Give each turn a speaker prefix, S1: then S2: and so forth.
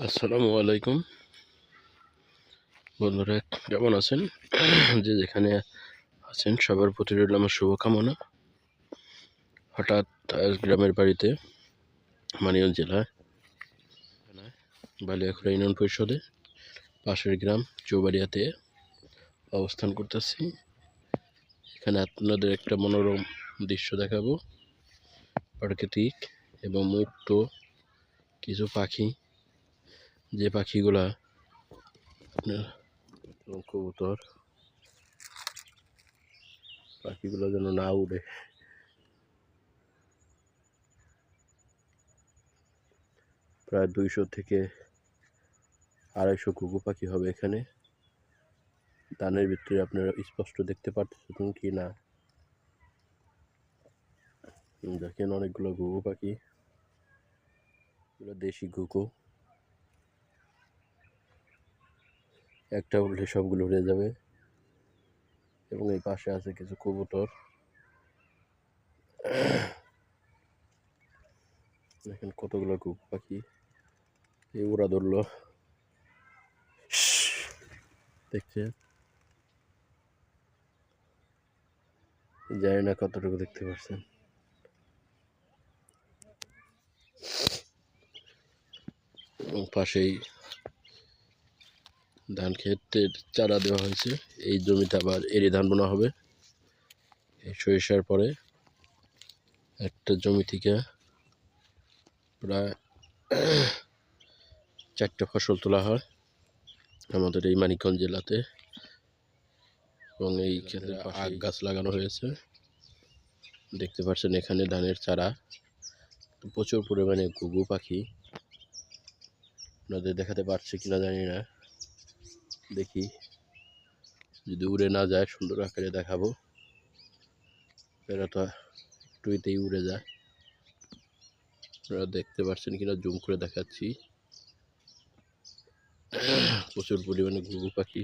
S1: আসসালামু আলাইকুম। বন্ধুরা, কেমন আছেন? যে যেখানে আছেন, সবার প্রতি রইল আমার শুভকামনা। হঠাৎ গ্রামের বাড়িতে মানিয়ঞ্জ জেলায় বালিয়াখুড়া ইউনিয়ন পরিষদে পাশের গ্রাম চৌবাড়িয়াতে অবস্থান করতেছি। এখানে আপনাদের একটা মনোরম দৃশ্য দেখাবো। প্রাকৃতিক এবং মুক্ত কিছু পাখি যে পাখিগুলা আপনার কবুতর, পাখিগুলো যেন না উড়ে। প্রায় দুইশো থেকে আড়াইশো ঘুঘু পাখি হবে এখানে। দানের ভিতরে আপনারা স্পষ্ট দেখতে পারতেছেন কি না? দেখেন অনেকগুলো ঘুঘু পাখি। এগুলো দেশি ঘুঘু। একটা উঠলে সবগুলো উড়ে যাবে। এবং এই পাশে আছে কিছু কবুতর। দেখেন কতগুলো ঘুঘু পাখি। এই উড়া ধরলো। দেখছেন জানি না কতটুকু দেখতে পাচ্ছেন পাশেই ধান ক্ষেতের চারা দেওয়া হয়েছে। এই জমিতে আবার এরি ধান বোনা হবে। এই সরিষার পরে একটা জমি থেকে প্রায় চারটে ফসল তোলা হয় আমাদের এই মানিকগঞ্জ জেলাতে এবং এই ক্ষেত্রে আখ গাছ লাগানো হয়েছে। দেখতে পাচ্ছেন এখানে ধানের চারা। প্রচুর পরিমাণে ঘুঘু পাখি। আপনাদের দেখাতে পারছে কিনা জানি না। দেখি। যদি উড়ে না যায়, সুন্দর আকারে দেখাবো। তো একটুতেই উড়ে যায়। আপনারা দেখতে পাচ্ছেন কিনা, জুম করে দেখাচ্ছি। প্রচুর পরিমাণে ঘুঘু পাখি।